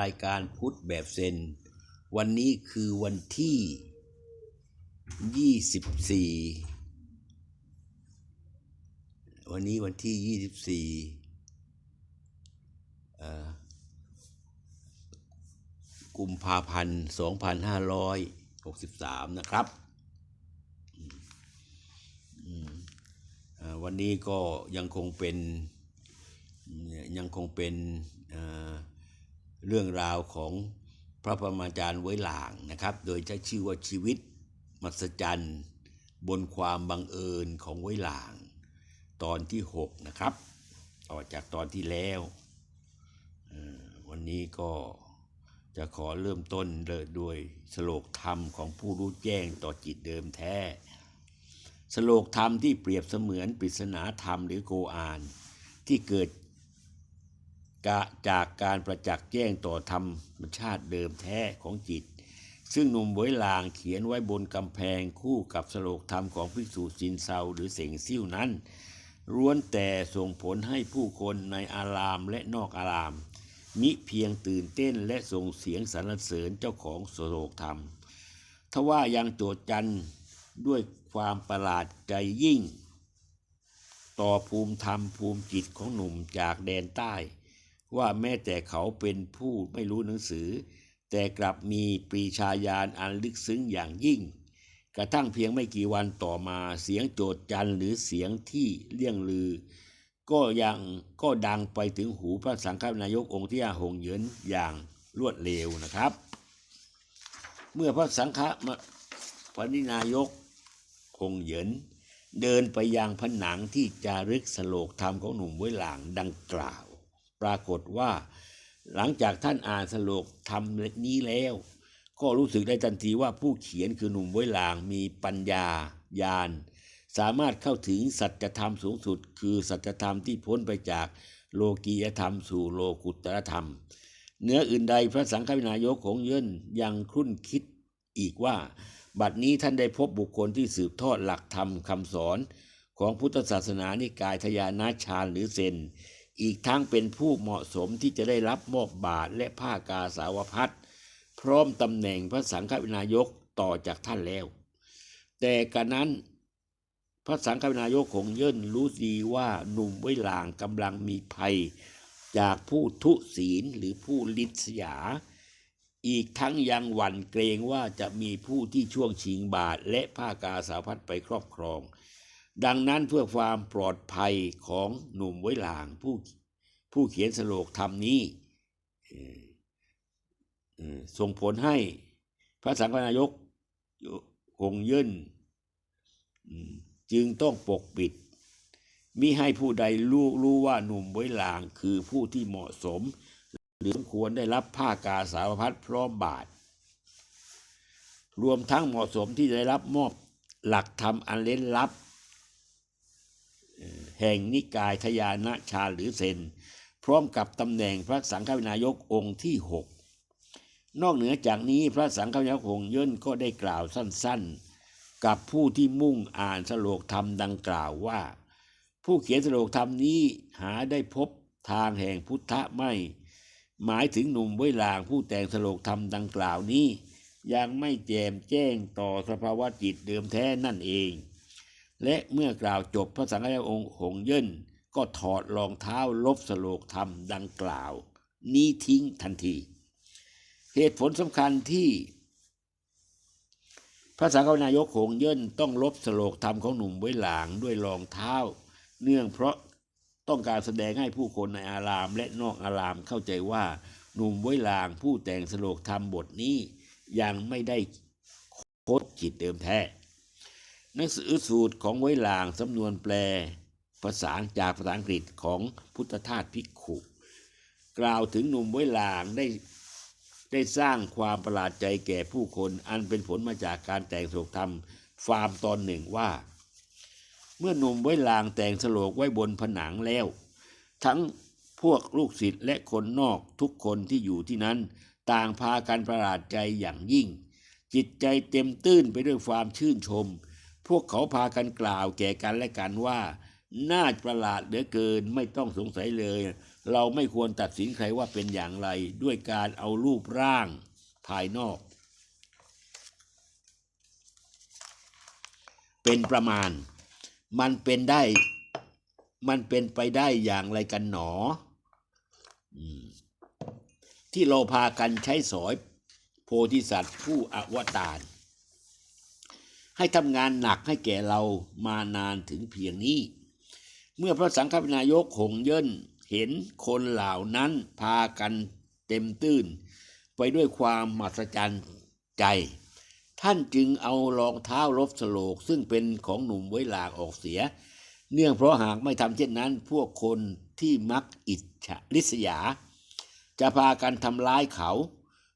รายการพุทธแบบเซน วันนี้คือวันที่ยี่สิบสี่วันนี้วันที่ยี่สิบสี่กุมภาพันธ์สองพันห้าร้อยหกสิบสามนะครับ วันนี้ก็ยังคงเป็นยังคงเป็นอ่อ เรื่องราวของพระประมาจารย์ไว้หลางนะครับ โดยใช้ชื่อว่าชีวิตมหัศจรรย์บนความบังเอิญของไว้หลาง ตอนที่ 6 นะครับ ต่อจากตอนที่แล้ววันนี้ก็จะขอเริ่มต้นด้วยสโลกธรรมของผู้รู้แจ้งต่อจิตเดิมแท้ สโลกธรรมที่เปรียบเสมือนปริศนาธรรมหรือโกอาน ที่เกิด กะจากการประจักษ์แจ้งต่อธรรมชาติเดิมแท้ของจิต ซึ่งหนุ่มบวยลางเขียนไว้บนกำแพงคู่กับสโลกธรรมของภิกษุจินเซาหรือเสงซิ่วนั้นล้วนแต่ส่งผลให้ผู้คนในอารามและนอกอาราม มิเพียงตื่นเต้นและส่งเสียงสรรเสริญเจ้าของสโลกธรรม ทว่ายังโจดจันด้วยความประหลาดใจยิ่ง ต่อภูมิธรรมภูมิจิตของหนุ่มจากแดนใต้ ว่าแม้แต่เขาเป็นผู้ไม่รู้หนังสือ แต่กลับมีปรีชาญาณอันลึกซึ้งอย่างยิ่ง กระทั่งเพียงไม่กี่วันต่อมาเสียงโจดจันหรือเสียงที่เลี่ยงลือ ก็ยังก็ดังไปถึงหูพระสังฆนายกองค์ที่ห้าหงเยินอย่างรวดเร็วนะครับ เมื่อพระสังฆปณินายกคงเหยิน เดินไปยังผนังที่จารึกสโลกธรรมของหนุ่มไว้หลางดังกล่าว ปรากฏว่า หลังจากท่านอ่านสโลกธรรมนี้แล้ว ก็รู้สึกได้ทันทีว่าผู้เขียนคือหนุ่มไว้หลางมีปัญญาญาณสามารถเข้าถึงสัจธรรมสูงสุด คือสัจธรรมที่พ้นไปจากโลกียธรรมสู่โลกุตตรธรรม เนื้ออื่นใดพระสังฆวินายกของเยินยังครุ่นคิดอีกว่า บัดนี้ท่านได้พบบุคคลที่สืบทอดหลักธรรมคำสอน ของพุทธศาสนานิกายทยานาชาญหรือเซน อีกทั้งเป็นผู้เหมาะสมที่จะได้รับมอบบาทและผ้ากาสาวพัดพร้อมตำแหน่งพระสังฆวินายกต่อจากท่านแล้ว แต่กันนั้นพระสังฆวินายกของเยินรู้ดีว่าหนุ่มไว้หลางกำลังมีภัย จากผู้ทุศีลหรือผู้ลิษยา อีกทั้งยังหวั่นเกรงว่าจะมีผู้ที่ช่วงชิงบาทและผ้ากาสาวพัดไปครอบครอง ดังนั้นเพื่อความปลอดภัยของหนุ่มไว้หลางผู้ผู้เขียนสโลกธรรมนี้ส่งผลให้พระสังฆนายกคงเยินจึงต้องปกปิดมิให้ผู้ใดรู้รู้ว่าหนุ่มไว้หลางคือผู้ที่เหมาะสม หรือสมควรได้รับผ้ากาสาวพัดพร้อมบาท รวมทั้งเหมาะสมที่ได้รับมอบหลักธรรมอันเล้นลับ แห่งนิกายทยานะชาหรือเซน พร้อมกับตำแหน่งพระสังฆนายกองค์ที่หกนอกเหนือจากนี้พระสังฆนายกองค์ยินก็ได้กล่าวสั้นๆ กับผู้ที่มุ่งอ่านสโลกธรรมดังกล่าวว่า ผู้เขียนสโลกธรรมนี้หาได้พบทางแห่งพุทธะไม่ หมายถึงหนุ่มไว้ลางผู้แต่งสโลกธรรมดังกล่าวนี้ยังไม่แจมแจ้งต่อสภาวะจิตเดิมแท้นั่นเอง และเมื่อกล่าวจบพระสังฆองค์หงเยินก็ถอดรองเท้าลบสโลกธรรมดังกล่าว นี้ทิ้งทันที เหตุผลสำคัญที่ พระสังฆนายกหงเยินต้องลบสโลกธรรมของหนุ่มไว้หลางด้วยรองเท้า เนื่องเพราะต้องการแสดงให้ผู้คนในอารามและนอกอารามเข้าใจว่าหนุ่มไว้หลางผู้แต่งสโลกธรรมบทนี้ยังไม่ได้โคดจิตเดิมแท้ หนังสือสูตรของไว้ลางสำนวนแปล ภาษาจากภาษาอังกฤษของพุทธทาสภิกขุ กล่าวถึงหนุ่มไว้ลางได้ได้สร้างความประหลาดใจแก่ผู้คนอันเป็นผลมาจากการแต่งโลกธรรมฟาร์มตอนหนึ่งว่า เมื่อหนุ่มไว้ลางแต่งสโลกไว้บนผนังแล้ว ทั้งพวกลูกศิษย์และคนนอกทุกคนที่อยู่ที่นั้น ต่างพากันประหลาดใจอย่างยิ่ง จิตใจเต็มตื้นไปด้วยความชื่นชม พวกเขาพากันกล่าวแก่กันและกันว่า น่าประหลาดเหลือเกินไม่ต้องสงสัยเลย เราไม่ควรตัดสินใครว่าเป็นอย่างไร ด้วยการเอารูปร่างภายนอก เป็นประมาณ มันเป็นได้ มันเป็นไปได้อย่างไรกันหนอที่เราพากันใช้สอยโพธิสัตว์ผู้อวตาร ให้ทำงานหนักให้แก่เรามานานถึงเพียงนี้ เมื่อพระสังฆนายกหงเยินเห็นคนเหล่านั้นพากันเต็มตื้น ไปด้วยความมหัศจรรย์ใจ ท่านจึงเอารองเท้าลบสโลก ซึ่งเป็นของหนุ่มไว้หลากออกเสีย เนื่องเพราะหากไม่ทำเช่นนั้น พวกคนที่มักอิจฉาริษยา จะพากันทำร้ายเขา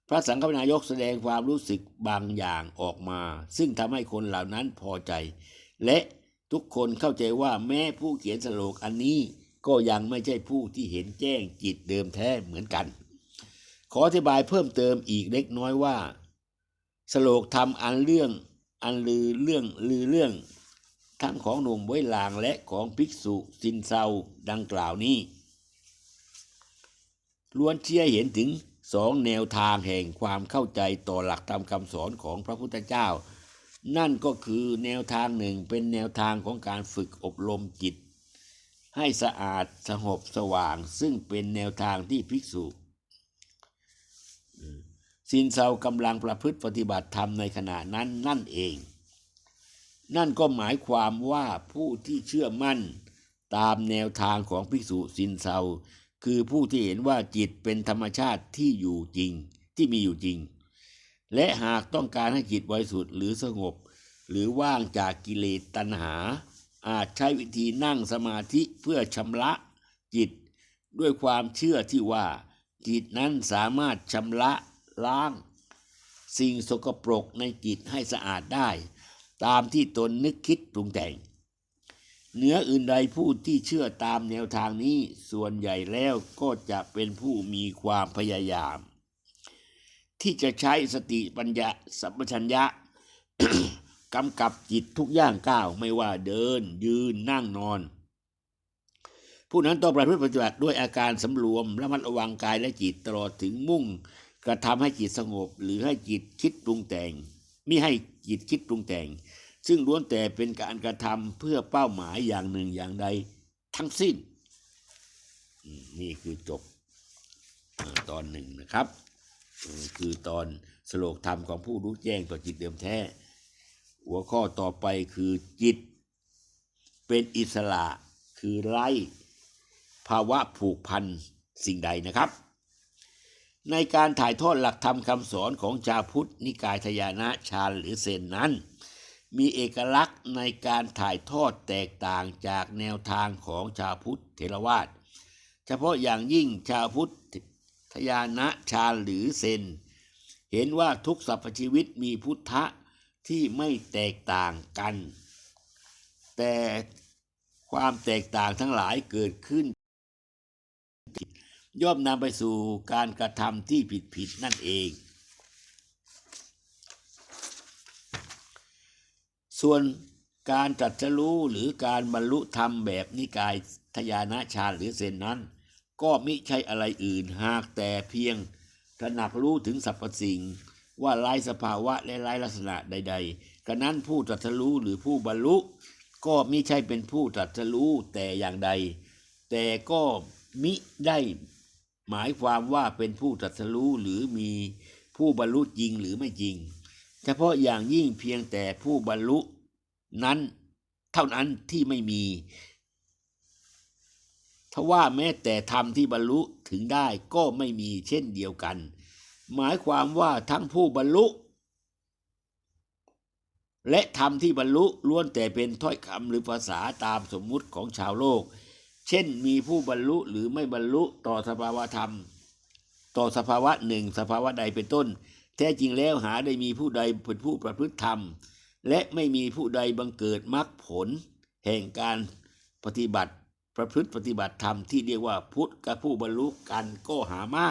พระสังฆนายกแสดงความรู้สึกบางอย่างออกมา ซึ่งทำให้คนเหล่านั้นพอใจ และทุกคนเข้าใจว่าแม้ผู้เขียนสโลกอันนี้ก็ยังไม่ใช่ผู้ที่เห็นแจ้งจิตเดิมแท้เหมือนกัน ขออธิบายเพิ่มเติมอีกเล็กน้อยว่า สโลกทำอันเรื่องอันลือเรื่องลือเรื่องทั้งของหนุ่มไว้ลางและของภิกษุสินเซาดังกล่าวนี้ล้วนเชี้ยเห็นถึง สองแนวทางแห่งความเข้าใจต่อหลักธรรมคำสอนของพระพุทธเจ้า นั่นก็คือแนวทางหนึ่งเป็นแนวทางของการฝึกอบรมจิต ให้สะอาดสงบสว่าง ซึ่งเป็นแนวทางที่ภิกษุสินเซากำลังประพฤติปฏิบัติธรรมในขณะนั้นนั่นเอง นั่นก็หมายความว่าผู้ที่เชื่อมั่นตามแนวทางของภิกษุสินเซา คือผู้ที่เห็นว่าจิตเป็นธรรมชาติที่อยู่จริงที่มีอยู่จริง และหากต้องการให้จิตบริสุทธิ์หรือสงบ หรือว่างจากกิเลสตัณหา อาจใช้วิธีนั่งสมาธิเพื่อชำระจิต ด้วยความเชื่อที่ว่า จิตนั้นสามารถชำระล้าง สิ่งสกปรกในจิตให้สะอาดได้ ตามที่ตนนึกคิดปรุงแต่ง เหนืออื่นใดผู้ที่เชื่อตามแนวทางนี้ ส่วนใหญ่แล้วก็จะเป็นผู้มีความพยายาม ที่จะใช้สติปัญญาสัมปชัญญะกำกับจิตทุกย่างก้าว ไม่ว่าเดิน ยืนนั่งนอน ผู้นั้นต้องประพฤติปฏิบัติด้วยอาการสำรวมระมัดระวังกายและจิตตลอดถึงมุ่ง กระทำให้จิตสงบ หรือให้จิตคิดปรุงแต่งมิให้จิตคิดปรุงแต่ง ซึ่งล้วนแต่เป็นการกระทำเพื่อเป้าหมายอย่างหนึ่งอย่างใดทั้งสิ้น นี่คือจบอตอนหนึ่งนะครับ คือตอนสโลกธรรมของผู้รู้แจ้งต่อจิตเดิมแท้ หัวข้อต่อไปคือจิต เป็นอิสระคือไร้ภาวะผูกพันสิ่งใดนะครับ ในการถ่ายทอดหลักธรรมคำสอนของชาวพุทธนิกายทยานะชาญหรือเซนนั้น มีเอกลักษณ์ในการถ่ายทอดแตกต่างจากแนวทางของชาวพุทธเทรวาสเฉพาะอย่างยิ่งชาวพุทธทยานะชาหรือเซน เห็นว่าทุกสรรพชีวิตมีพุทธะที่ไม่แตกต่างกัน แต่ความแตกต่างทั้งหลายเกิดขึ้น ย่อมนำไปสู่การกระทำที่ผิดๆนั่นเอง ส่วนการตรัสรู้หรือการบรรลุธรรมแบบนิกายทยานะฌาหรือเซนนั้น ก็มิใช่อะไรอื่นหากแต่เพียงตระหนักรู้ถึงสรรพสิ่ง ว่าไร้สภาวะและไร้ลักษณะใด ๆ กระนั้นผู้ตรัสรู้หรือผู้บรรลุ ก็มิใช่เป็นผู้ตรัสรู้แต่อย่างใด แต่ก็มิได้หมายความว่าเป็นผู้ตรัสรู้หรือมีผู้บรรลุจริงหรือไม่จริง ฉพาะอย่างยิ่งเพียงแต่ผู้บรรลุนั้นเท่านั้นที่ไม่มีทว่าแม้แต่ธรรมที่บรรลุถึงได้ก็ไม่มีเช่นเดียวกัน หมายความว่าทั้งผู้บรรลุ และธรรมที่บรรลุล้วนแต่เป็นถ้อยคำหรือภาษาตามสมมุติของชาวโลก เช่นมีผู้บรรลุหรือไม่บรรลุต่อสภาวะธรรม ต่อสภาวะหนึ่งสภาวะใดเป็นต้น แท้จริงแล้วหาได้มีผู้ใดเป็นผู้ประพฤติธรรม และไม่มีผู้ใดบังเกิดมรรคผล แห่งการปฏิบัติประพฤติปฏิบัติธรรมที่เรียกว่าพุทธกับผู้บรรลุกันก็หาไม่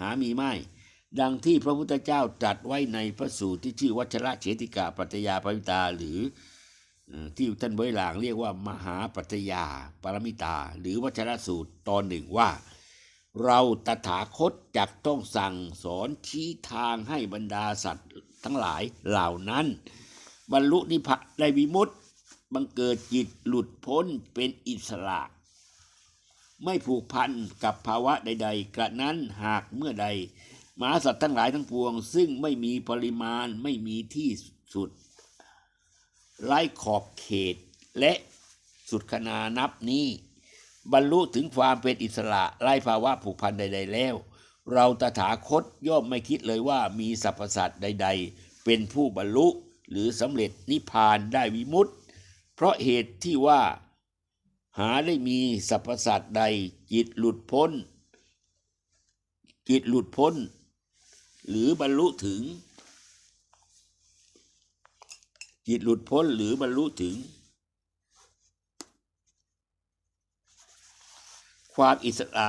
หามีไม่ดังที่พระพุทธเจ้าตรัสไว้ในพระสูตรที่ชื่อวัชระเฉติกาปัตยาปวิตาหรือที่ท่านเบริหลางเรียกว่ามหาปัจจยาปรมิตา หรือวัชระสูตรตอนหนึ่งว่า เราตถาคตจักต้องสั่งสอนชี้ทางให้บรรดาสัตว์ทั้งหลายเหล่านั้น บรรลุนิพพานได้วิมุตติบังเกิดจิตหลุดพ้นเป็นอิสระ ไม่ผูกพันกับภาวะใด ๆ กระนั้นหากเมื่อใดมหาสัตว์ทั้งหลายทั้งปวง ซึ่งไม่มีปริมาณไม่มีที่สุดไร้ขอบเขตและสุดขนานับนี้ บรรลุถึงความเป็นอิสระไร้ภาวะผูกพันใด ๆ แล้ว เราตถาคตย่อมไม่คิดเลยว่ามีสรรพสัตว์ใด ๆ เป็นผู้บรรลุหรือสำเร็จนิพพานได้วิมุตติ เพราะเหตุที่ว่าหาได้มีสรรพสัตว์ใดจิตหลุดพ้น จิตหลุดพ้น หรือบรรลุถึง จิตหลุดพ้นหรือบรรลุถึง ความอิสระ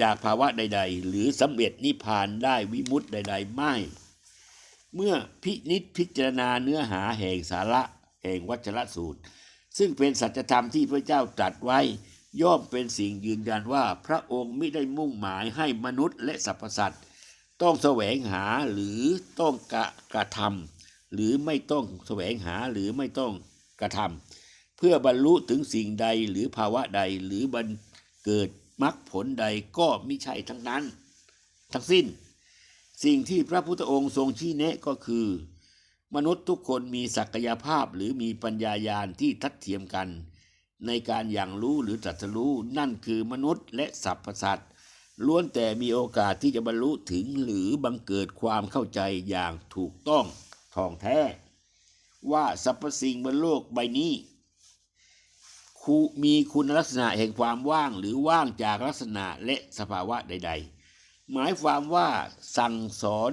จากภาวะใด ๆ หรือสำเร็จนิพพานได้วิมุตติใด ๆ ไม่ เมื่อพินิจพิจารณาเนื้อหาแห่งสาระแห่งวัชรสูตร ซึ่งเป็นสัจธรรมที่พระเจ้าตรัสไว้ ย่อมเป็นสิ่งยืนยันว่าพระองค์ไม่ได้มุ่งหมายให้มนุษย์และสรรพสัตว์ต้องแสวงหาหรือต้องกระกระทำหรือไม่ต้องแสวงหาหรือไม่ต้องกระทำเพื่อบรรลุถึงสิ่งใดหรือภาวะใดหรือบัน เกิดมรรคผลใดก็มิใช่ทั้งนั้น ทั้งสิ้น สิ่งที่พระพุทธองค์ทรงชี้แนะก็คือ มนุษย์ทุกคนมีศักยภาพหรือมีปัญญายาณที่ทัดเทียมกัน ในการอย่างรู้หรือตรัสรู้นั่นคือมนุษย์และสรรพสัตว์ล้วนแต่มีโอกาสที่จะบรรลุถึงหรือบังเกิดความเข้าใจอย่างถูกต้องท่องแท้ ว่าสรรพสิ่งบนโลกใบนี้ คูมีคุณลักษณะแห่งความว่างหรือว่างจากลักษณะและสภาวะใด ๆ หมายความว่าสั่งสอน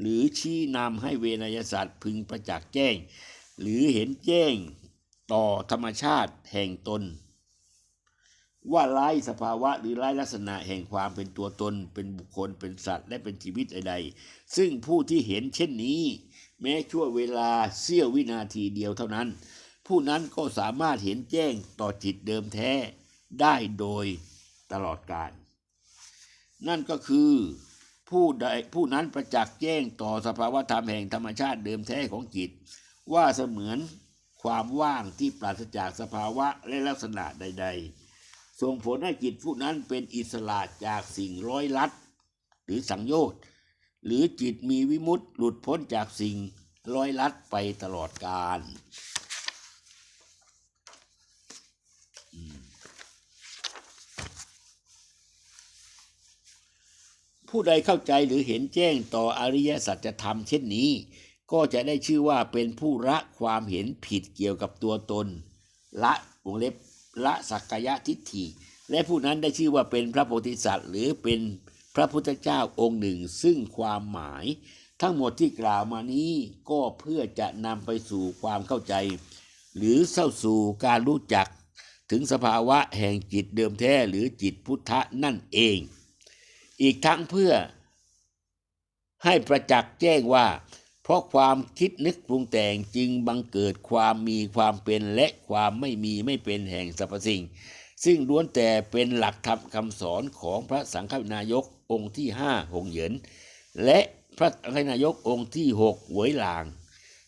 หรือชี้นำให้เวนยศาสตร์พึงประจักษ์แจ้ง หรือเห็นแจ้งต่อธรรมชาติแห่งตน ว่าไร้สภาวะหรือไร้ลักษณะแห่งความเป็นตัวตน เป็นบุคคลเป็นสัตว์ และเป็นชีวิตใดๆซึ่งผู้ที่เห็นเช่นนี้ แม้ชั่วเวลาเสี้ยววินาทีเดียวเท่านั้น ผู้นั้นก็สามารถเห็นแจ้งต่อจิตเดิมแท้ได้โดยตลอดกาลนั่นก็คือผู้ใดผู้นั้นประจักษ์แจ้งต่อสภาวธรรมแห่งธรรมชาติเดิมแท้ของจิต ว่าเสมือนความว่างที่ปราศจากสภาวะและลักษณะใด ๆ ส่งผลให้จิตผู้นั้นเป็นอิสระจากสิ่งร้อยลัด หรือสังโยชน์หรือจิตมีวิมุตติหลุดพ้นจากสิ่งร้อยลัดไปตลอดกาล ผู้ใดเข้าใจหรือเห็นแจ้งต่ออริยสัจธรรมเช่นนี้ ก็จะได้ชื่อว่าเป็นผู้ละความเห็นผิดเกี่ยวกับตัวตน ละวงเล็บละสักกายทิฏฐิ และผู้นั้นได้ชื่อว่าเป็นพระโพธิสัตว์ หรือเป็นพระพุทธเจ้าองค์หนึ่ง ซึ่งความหมาย ทั้งหมดที่กล่าวมานี้ก็เพื่อจะนำไปสู่ความเข้าใจ หรือเข้าสู่การรู้จัก ถึงสภาวะแห่งจิตเดิมแท้หรือจิตพุทธะนั่นเอง อีกทั้งเพื่อ ให้ประจักษ์แจ้งว่า เพราะความคิดนึกปรุงแต่งจึงบังเกิดความมีความเป็นและความไม่มีไม่เป็นแห่งสรรพสิ่ง ซึ่งล้วนแต่เป็นหลักธรรมคำสอนของพระสังฆนายกองค์ที่ห้าหงเหยิน และพระสังฆนายกองค์ที่หกหวยหลาง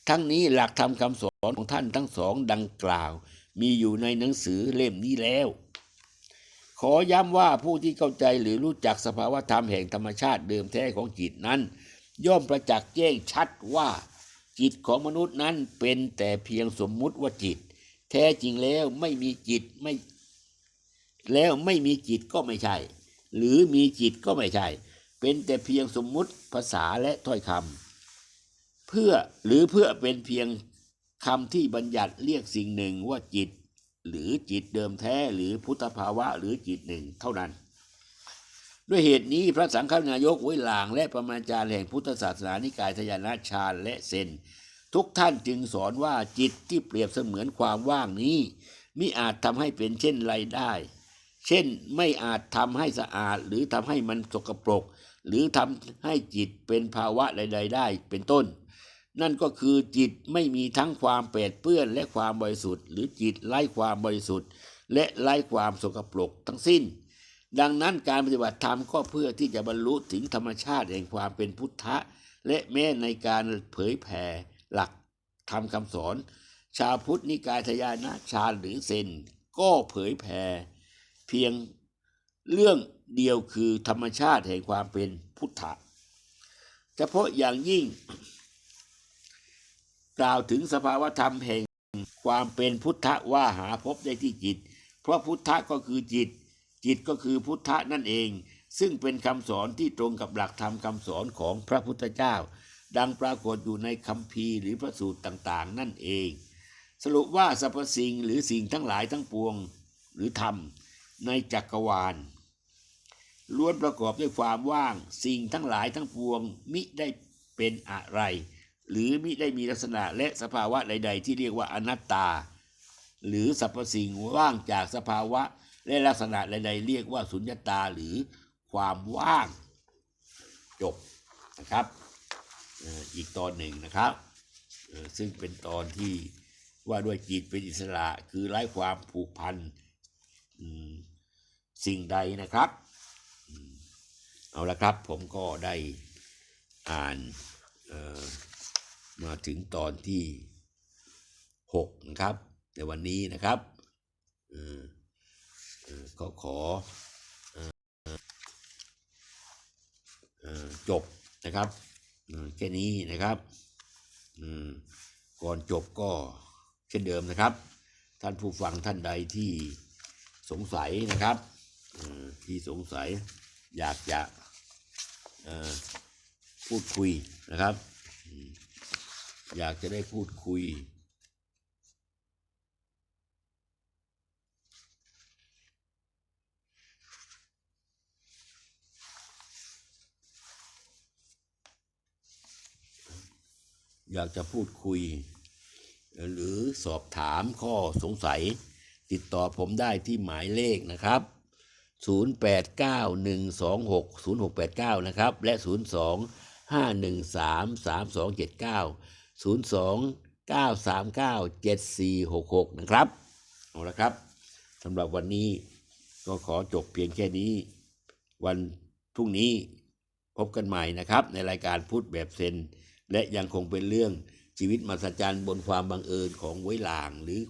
ทั้งนี้หลักธรรมคำสอนของท่านทั้งสองดังกล่าว มีอยู่ในหนังสือเล่มนี้แล้ว ขอย้ำว่าผู้ที่เข้าใจหรือรู้จักสภาวธรรมแห่งธรรมชาติเดิมแท้ของจิตนั้น ย่อมประจักษ์แจ้งชัดว่า จิตของมนุษย์นั้นเป็นแต่เพียงสมมุติว่าจิต แท้จริงแล้วไม่มีจิตไม่ แล้วไม่มีจิตก็ไม่ใช่ หรือมีจิตก็ไม่ใช่ เป็นแต่เพียงสมมุติภาษาและถ้อยคำเพื่อหรือเพื่อเป็นเพียงคำที่บัญญัติเรียกสิ่งหนึ่งว่าจิต หรือจิตเดิมแท้หรือพุทธภาวะหรือจิตหนึ่งเท่านั้น ด้วยเหตุนี้พระสังฆนายกไว้ลาง และประมาจารย์แห่งพุทธศาสนานิกายทยานาชาญและเซนทุกท่านจึงสอนว่าจิตที่เปรียบเสมือนความว่างนี้มิอาจทำให้เป็นเช่นไรได้ เช่นไม่อาจทำให้สะอาด หรือทำให้มันสกปรก หรือทำให้จิตเป็นภาวะใด ๆ ได้ เป็นต้น นั่นก็คือจิตไม่มีทั้งความเปรดเปื้อนและความบริสุทธิ์ หรือจิตไร้ความบริสุทธิ์ และไร้ความสกปรกทั้งสิ้น ดังนั้นการปฏิบัติธรรมก็เพื่อที่จะบรรลุถึงธรรมชาติแห่งความเป็นพุทธะ และแม้ในการเผยแผ่หลักธรรมคำสอน ชาวพุทธนิกายทยานะชาหรือเซนก็เผยแผ่เพียงเรื่องเดียวคือธรรมชาติแห่งความเป็นพุทธะเฉพาะอย่างยิ่ง กล่าวถึงสภาวธรรมแห่งความเป็นพุทธว่าหาพบได้ที่จิต เพราะพุทธะก็คือจิต จิตก็คือพุทธะนั่นเอง ซึ่งเป็นคำสอนที่ตรงกับหลักธรรมคำสอนของพระพุทธเจ้า ดังปรากฏอยู่ในคัมภีร์หรือพระสูตรต่างๆ นั่นเอง สรุปว่าสรรพสิ่งหรือสิ่งทั้งหลายทั้งปวงหรือธรรมในจักรวาลล้วนประกอบด้วยความว่าง สิ่งทั้งหลายทั้งปวงมิได้เป็นอะไร หรือมิได้มีลักษณะและสภาวะใด ๆ ที่เรียกว่าอนัตตา หรือสรรพสิ่งว่างจากสภาวะและลักษณะใด ๆ เรียกว่าสุญญตาหรือความว่างจบนะครับอีกตอนหนึ่งนะครับซึ่งเป็นตอนที่ว่าด้วยจิตเป็นอิสระคือไร้ความผูกพันสิ่งใดนะครับ เอาละครับผมก็ได้อ่านเมาถึงตอนที่หกนะครับ ในวันนี้นะครับเอ่อเอ่อก็ขอจบนะครับแค่นี้นะครับก่อนจบก็เช่นเดิมนะครับ ท่านผู้ฟังท่านใดที่สงสัยนะครับที่สงสัยอยากจะพูดคุยนะครับ อยากจะได้พูดคุย อยากจะพูดคุย หรือสอบถามข้อสงสัย ติดต่อผมได้ที่หมายเลขนะครับ 0891260689 นะครับ และ 029397466 นะครับ เอาละครับสำหรับวันนี้ก็ขอจบเพียงแค่นี้ วันพรุ่งนี้พบกันใหม่นะครับ ในรายการพูดแบบเซนและยังคงเป็นเรื่องชีวิตมหัศจรรย์บนความบังเอิญของไว้หลาง หรือ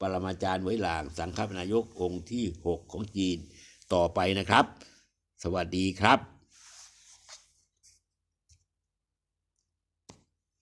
ปรมาจารย์ไว้หลาง สังฆนายกองค์ที่ 6 ของจีนต่อไปนะครับ สวัสดีครับ